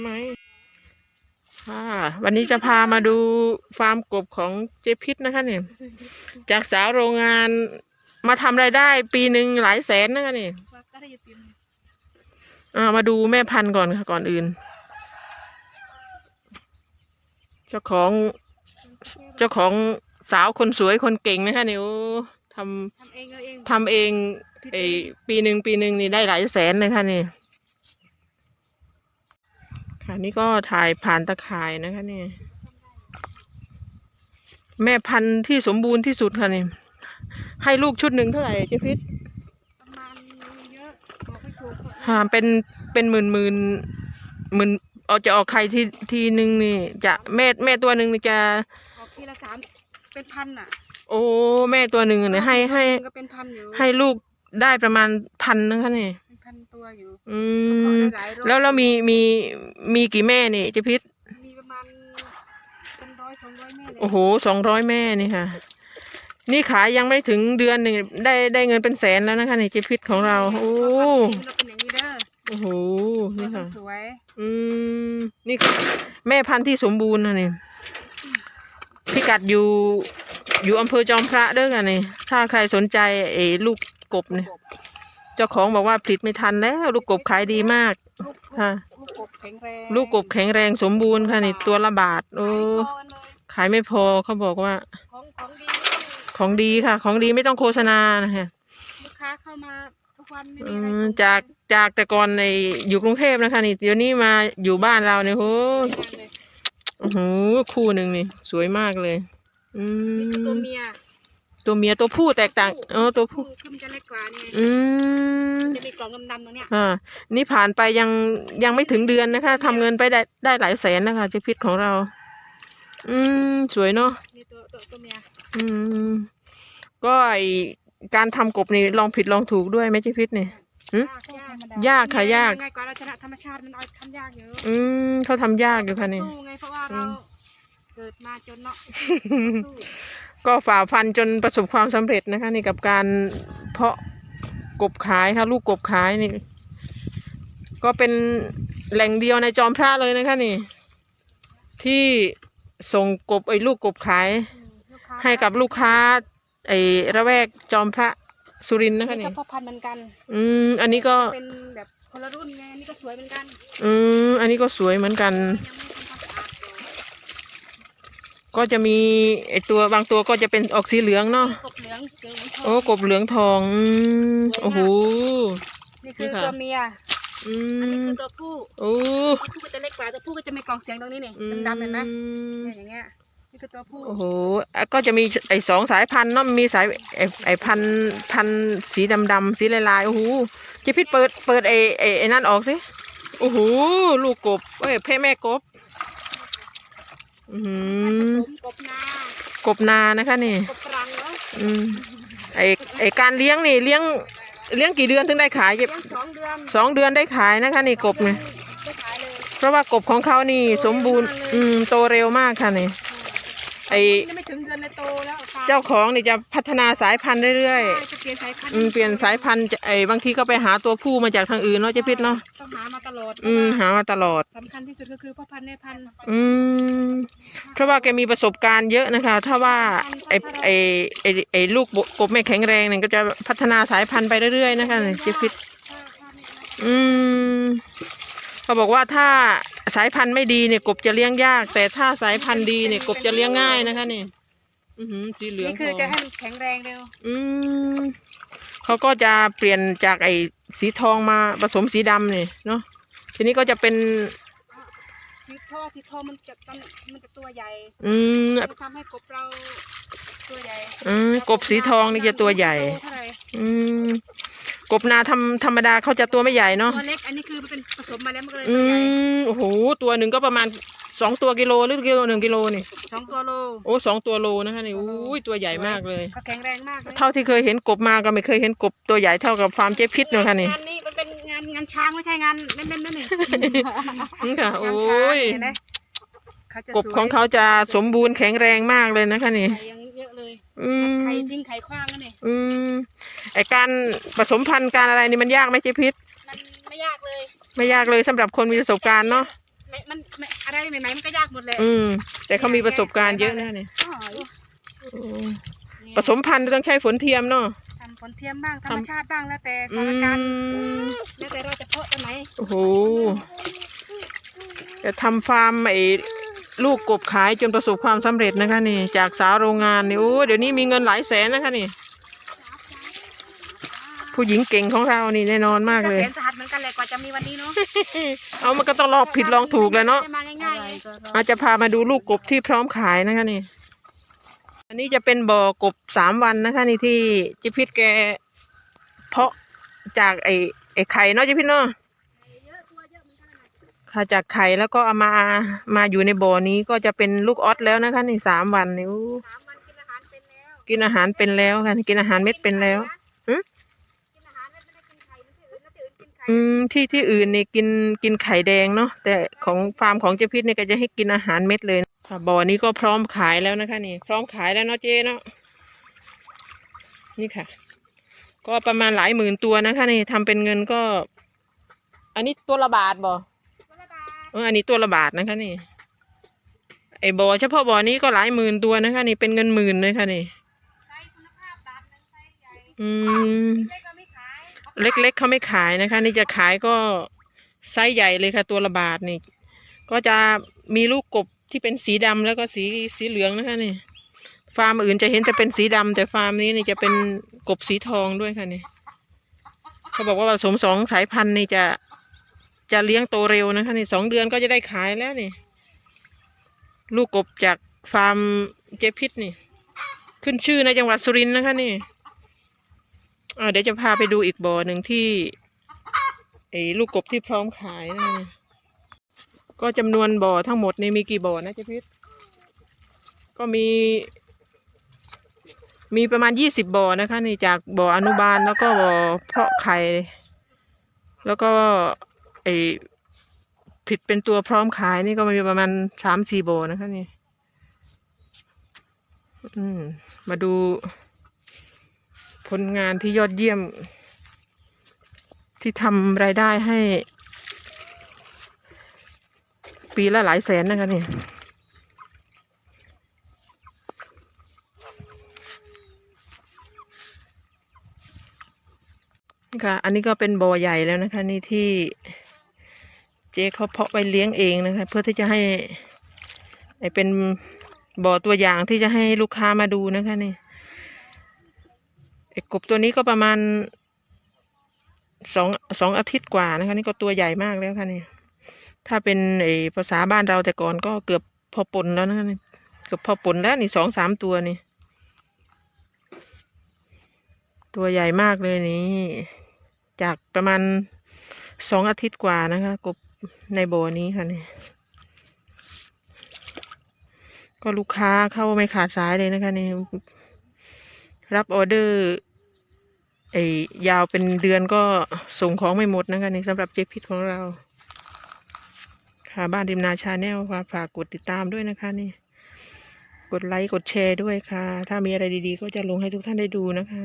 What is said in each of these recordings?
ไหมค่ะวันนี้จะพามาดูฟาร์มกบของเจพิษนะคะเนี่ยจากสาวโรงงานมาทำรายได้ ปีหนึ่งหลายแสนนะคะเนี่ยว่าก็ได้ยินเสียงอ่ามาดูแม่พันธุ์ก่อนค่ะก่อนอื่น เจ้าของ เจ้าของสาวคนสวยคนเก่งนะคะเนี่ยโอ้ททำเองเอาเองำทำเองไอปีหนึ่งปีหนึ่งนี่ได้หลายแสนเลยค่ะนี่ค่ะ นี่ก็ถ่ายผ่านตะข่ายนะคะเนี่ยแม่พันธุ์ที่สมบูรณ์ที่สุดค่ะนี่ ให้ลูกชุดหนึ่งเท่าไหร่เจ๊พิษประมาณเยอะบอกไม่ถูกหาเป็นเป็นหมื่นหมื่นหมื่นเอาจะออกไข่ทีทีหนึ่งนี่ จะแม่แม่ตัวหนึ่งนี่จะออกทีละสามเป็นพันอะ โอ้แม่ตัวหนึ่งเนี่ยให้ให้ก็เป็นพันอยู่ให้ลูกได้ประมาณพันนะคะนี่เป็น พันตัวอยู่อืก็มได้หลายโรคแล้วเรามีมีมีกี่แม่นี่เจ๊พิษมีประมาณเป็นร้อยสองร้อยแม่เลยโอ้โหสองร้อยแม่นี่ค่ะ นี่ขายยังไม่ถึงเดือนหนึ่งได้ได้เงินเป็นแสนแล้วนะคะนี่เจ๊พิษของเรา โอ้เราเป็นอย่างนี้เด้อโอ้โหนี่เราค่ะ สวยอืม นี่คือแม่พันธุ์ที่สมบูรณ์นะนี่พิกัดอยู่อยู่อำเภอจอมพระเด้อกันนี่ถ้าใครสนใจไอ้ลูกกบเนี่ย เจ้าของบอกว่าผลิตไม่ทันแล้ว ลูกกบขายดีมาก ลูกค่ะ ลูกกบแข็งแรงลูกกบแข็งแรงสมบูรณ์ค่ะนี่ตัวละบาทโอ้ขายไม่พอเลยขายไม่พอเขาบอกว่า ของของดีของดีค่ะ ของดีไม่ต้องโฆษณานะคะลูกค้าเข้ามาทุกวันไม่อืมีอะไรมส่งจากจากแต่ก่อนในอยู่กรุงเทพนะคะ นี่เดี๋ยวนี้มาอยู่บ้านเราเนี่ยโหสวยมากเลยโอ้โหคู่หนึ่งนี่ สวยมากเลย อืนี่คือตัวมเมีย ตัวเมียตัวผู้แตกต่างเออตัวผู้คือมันจะเล็กกว่านี่อืมจะมีกล่องดำๆตรงเนี้ยอ่า นี่ผ่านไปยังยังไม่ถึงเดือนนะคะทำเงินไปได้ได้หลายแสนนะคะเจ๊พิษของเรา อืมสวยเนาะนี่ตัวตัวตัวเมียอืม ก็ไอการทำกบนี่ลองผิดลองถูกด้วยไหมเจ๊พิษเนี่ยหืมยากยากค่ะยากง่ายกว่าเราชนะธรรมชาติมันเอาทำยากเยอะอืมเขาทำยากอยู่ค่ะนี่สู้ไงเพราะว่าอืเรามเกิดมาจนเนาะสู้ ก็ฝ่าฟันจนประสบความสำเร็จนะคะนี่กับการเพาะกบขายค่ะ ลูกกบขายนี่ ก็เป็นแหล่งเดียวในจอมพระเลยนะคะนี่ ที่ส่งกบไอ้ลูกกบขายอืมลูกค้าให้กับลูกค้า ไอ้ระแวกจอมพระสุรินทร์นะคะนี่นี่ก็พ่อพันธุ์เหมือนกัน อืมอันนี้ก็เป็นแบบคนละรุ่นไงอันนี้ก็สวยเหมือนกัน อืมอันนี้ก็สวยเหมือนกัน ยังไม่ทำความสะอาดอยู่ ก็จะมีไอ้ตัวบางตัวก็จะเป็นออกสีเหลืองเนาะกบเหลืองเจอเหลืองทองโอ้กบเหลืองทองอืมสวยมากโอ้โห นี่คือนี่ค่ะ ตัวเมียอือันนี้มคือตัวผู้โอ้ตัวผู้ก็จะเล็กกว่าตัวผู้ก็จะมีกล่องเสียงตรงนี้นี่อืมดำๆเห็นไหมเนี่ยอย่างเงี้ยนี่คือตัวผู้โอ้โหอะก็จะมีไอ้สองสายพันธุ์เนาะมีสายไอ้ไอ้พันธุ์พันธุ์สีดำดำๆสีลายลายๆโอ้โหเจะพิษเปิดเปิดไอ้ไอ้ไอ้นั่นออกสิโอ้โหลูกกบเอ้ยแพ่แม่กบ อือหือผสมกบนากบนานะคะนี่กบปรังเนาะอืมไอ้ไอ้การเลี้ยงนี่เลี้ยงเลี้ยงกี่เดือนถึงได้ขายเย็บเลี้ยงสองเดือนสองเดือนได้ขายนะคะ นี่กบเนี่ยได้ขายเลยเพราะว่ากบของเขานี่สมบูรณ์ อืมโตเร็วมากค่ะนี่ ไอ้นี่ไม่ถึงเดือนในโตแล้วค่ะเจ้าของนี่จะพัฒนาสายพันธุ์เรื่อยใช่จะเปลี่ยนสายพันธุ์ๆอืมเปลี่ยนสายพันธุ์จะไอ้บางทีก็ไปหาตัวผู้มาจากทางอื่นเนาะเจ๊พิษเนาะต้องหามาตลอดอืมหามาตลอด สำคัญที่สุดก็คือพ่อพันธุ์แม่พันธุ์ อืมเพราะว่าแกมีประสบการณ์เยอะนะคะ ถ้าว่าไอ้ไอ้ไอ้ไอ้ลูกกบไม่แข็งแรงเนี่ยก็จะพัฒนาสายพันธุ์ไปเรื่อยๆนะคะเจ๊พิษอืม เขาบอกว่าถ้าสายพันธุ์ไม่ดีเนี่ยกบจะเลี้ยงยาก แต่ถ้าสายพันธุ์ดีเนี่ยกบจะเลี้ยงง่ายนะคะนี่อือหือสีเหลืองนี่คือทองจะให้มันแข็งแรงเร็ว อืมเขาก็จะเปลี่ยนจากไอ้สีทองมาผสมสีดำเนี่ยเนาะทีนี้ก็จะเป็น สีทอสีทองมันจะตอนมันจะตัวใหญ่อืมมันทำให้กบเราตัวใหญ่อืมกบสีทองนี่จะตัวใหญ่โเท่าไหร่อืม กบนาทำธรรมดาเขาจะตัวไม่ใหญ่เนาะตัวเล็กอันนี้คือมันเป็นผสมมาแล้วมันก็เลยอืตัวใหญ่มโอ้โหตัวหนึ่งก็ประมาณสองตัวกิโลหรือกิโลหนึ่งกิโลนี่สองตัวโลโอ้สองตัวโลนะคะนี่อุ้ยตัวใหญ่มากเลย เขาแข็งแรงมากเลยเท่าที่เคยเห็นกบมาก็ไม่เคยเห็นกบตัวใหญ่เท่ากับฟาร์มเจ๊พิษเลยค่ะนี่งานนี้มันเป็นงานงานช้างไม่ใช่งานเล่นๆนั่นนี่นี่ค่ะโอ้งานช้างยเห็นไหมเขาจะกบของเขาจะสมบูรณ์แข็งแรงมากเลยนะคะนี่ไข่ยังเย อะเลยอืมไข่ทิ้งไข่คว้างนั่นนี่อืมไอการผสมพันธุ์การอะไรนี่มันยากไหมเจ๊พิษมันไม่ยากเลย ไม่ยากเลยสำหรับคนมีประสบการณ์เนาะในไม่มันไม่อะไรใหม่ๆมันก็ยากหมดเลยอืม แต่เขามีประสบการณ์เยอะนะเนี่ยอ๋ออืมผสมพันธุ์ต้องใช้ฝนเทียมเนาะ ทำผลเทียมบ้างธรรมทำชาติบ้างแล้วแต่สอืถานการณ์มแล้วแต่เราจะเพาะตัวไหนโอ้โหจะทำฟาร์มไอ้ ลูกกบขายจนประสบความสำเร็จนะคะนี่ จากสาวโรงงานนี่โอ้เดี๋ยวนี้มีเงินหลายแสนนะคะนี่ ผู้หญิงเก่งของเรานี่แน่นอนมากเลยแสนสหัสเหมือนกันเลยกว่าจะมีวันนี้เนาะเอามันก็ต้องลองผิดลองถูกเลยเนาะไม่มาง่ายๆไงอาจจะพามาดูลูกกบที่พร้อมขายนะคะนี่ อันนี้จะเป็นบ่อกบสามวันนะคะ นี่ที่จิพิษแกเพาะจากไอ้ไอ้ไข่เนาะจิพิษเนาะ ค่ะจากไข่แล้วก็เอามามาอยู่ในบ่อนี้ก็จะเป็นลูกออสแล้วนะคะนี่สามวันนี่อู้สามวันกินอาหารเป็นแล้วกินอาหารเป็นแล้วค่ะกินอาหารเม็ดเป็นแล้วหึกินอาหารไม่ได้กินไข่ไม่ใช่อื่นแล้วที่อื่นกินไข่อืมที่ที่อื่นนี่กินกินไข่แดงเนาะแต่ของฟาร์มของเจ๊พิษเนี่ยก็จะให้กินอาหารเม็ดเลยค่ะบ่อนี้ก็พร้อมขายแล้วนะคะ นี่ พร้อมขายแล้วเนาะเจ๊เนาะนี่ค่ะ ก็ประมาณหลายหมื่นตัวนะคะ นี่ทำเป็นเงินก็ อันนี้ตัวละบาทบ่ตัวละบาท เอออันนี้ตัวละบาทนะคะนี่ ไอ้บ่อเฉพาะบ่อนี้ก็หลายหมื่นตัวนะคะ นี่เป็นเงินหมื่นเลยค่ะนี่ไซส์คุณภาพบาทหนึ่งไซส์ใหญ่อืมเล็กก็ไม่ขายเล็กๆเขาไม่ขายนะคะ นี่จะขายก็ไซส์ใหญ่เลยค่ะ ตัวละบาทนี่ ก็จะมีลูกกบที่เป็นสีดำแล้วก็สีสีเหลืองนะคะนี่ ฟาร์มอื่นจะเห็นจะเป็นสีดำแต่ฟาร์มนี้นี่จะเป็นกบสีทองด้วยค่ะนี่ เขาบอกว่าผสมสองสายพันธุ์นี่จะ จะเลี้ยงโตเร็วนะคะนี่สองเดือนก็จะได้ขายแล้วนี่ ลูกกบจากฟาร์มเจพิษนี่ ขึ้นชื่อในจังหวัดสุรินทร์นะคะนี่อ่าเดี๋ยวจะพาไปดูอีกบ่อหนึ่งที่ไอ้ลูกกบที่พร้อมขายนะก็จำนวนบ่อทั้งหมดนี่มีกี่บ่อนะเจพิษก็มี มีประมาณยี่สิบบ่อนะคะ นี่จากบ่ออนุบาลแล้วก็บ่อเพาะไข่แล้วก็ ไอ้ผิดเป็นตัวพร้อมขายนี่ก็มีประมาณสามสี่โบนะคะนี่มมาดูผลงานที่ยอดเยี่ยม ที่ทำรายได้ให้ ปีละหลายแสนนะคะนี่นี่ค่ะ อันนี้ก็เป็นบ่อใหญ่แล้วนะคะ นี่ที่ เจ๊เขาเพาะไว้เลี้ยงเองนะคะ เพื่อที่จะให้ไอเป็นบ่อตัวอย่างที่จะให้ลูกค้ามาดูนะคะนี่ไอ้กบตัวนี้ก็ประมาณสองสองอาทิตย์กว่านะคะ นี่ก็ตัวใหญ่มากแล้วค่ะนี่ถ้าเป็นไอ้ภาษาบ้านเราแต่ก่อนก็เกือบพอปนแล้วนะคะนี่เกือบพอปนแล้วนี่สองสามตัวนี่ ตัวใหญ่มากเลยนี่ จากประมาณสองอาทิตย์กว่านะคะ กบ ในโบนี้ค่ะนี่ก็ลูกค้าเข้าไม่ขาดสายเลยนะคะนี่รับออเดอร์ไอ้ยาวเป็นเดือนก็ส่งของไม่หมดนะคะนี่สำหรับเจ๊พิษของเราค่ะบ้านริมนาชาแนลค่ะฝากกดติดตามด้วยนะคะนี่ กดไลค์กดแชร์ด้วยค่ะ ถ้ามีอะไรดีๆ ก็จะลงให้ทุกท่านได้ดูนะคะ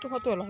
ทุกคนตัวเหรอ